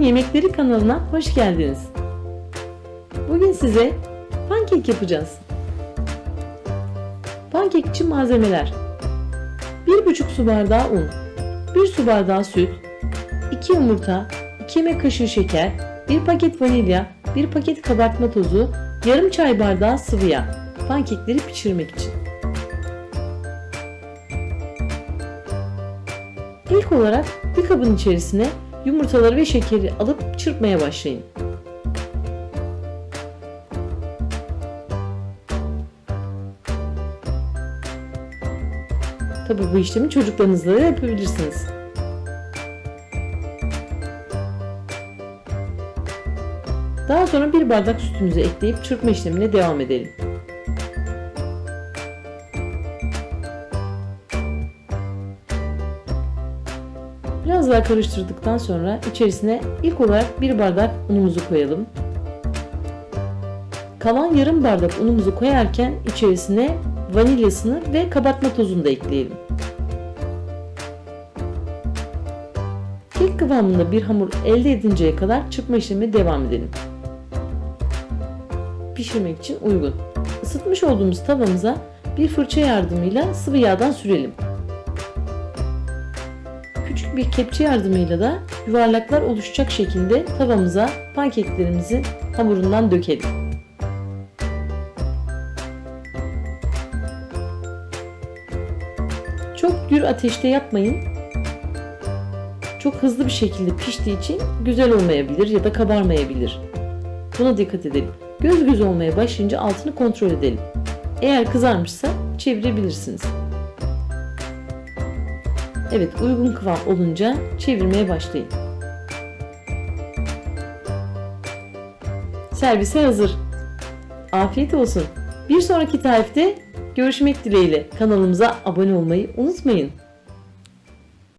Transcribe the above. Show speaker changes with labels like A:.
A: Yemekleri kanalına hoş geldiniz. Bugün size pankek yapacağız. Pankek için malzemeler 1,5 su bardağı un 1 su bardağı süt 2 yumurta 2 yemek kaşığı şeker 1 paket vanilya 1 paket kabartma tozu yarım çay bardağı sıvı yağ pankekleri pişirmek için. İlk olarak bir kabın içerisine yumurtaları ve şekeri alıp çırpmaya başlayın. Tabi bu işlemi çocuklarınızla da yapabilirsiniz. Daha sonra bir bardak sütümüzü ekleyip çırpma işlemine devam edelim. Biraz daha karıştırdıktan sonra içerisine ilk olarak bir bardak unumuzu koyalım. Kalan yarım bardak unumuzu koyarken içerisine vanilyasını ve kabartma tozunu da ekleyelim. Kek kıvamında bir hamur elde edinceye kadar çırpma işlemine devam edelim. Pişirmek için uygun. Isıtmış olduğumuz tavamıza bir fırça yardımıyla sıvı yağdan sürelim. Küçük bir kepçe yardımıyla da yuvarlaklar oluşacak şekilde tavamıza pankeklerimizi hamurundan dökelim. Çok gür ateşte yapmayın. Çok hızlı bir şekilde piştiği için güzel olmayabilir ya da kabarmayabilir. Buna dikkat edelim. Göz göz olmaya başlayınca altını kontrol edelim. Eğer kızarmışsa çevirebilirsiniz. Evet uygun kıvam olunca çevirmeye başlayın. Servise hazır. Afiyet olsun. Bir sonraki tarifte görüşmek dileğiyle. Kanalımıza abone olmayı unutmayın.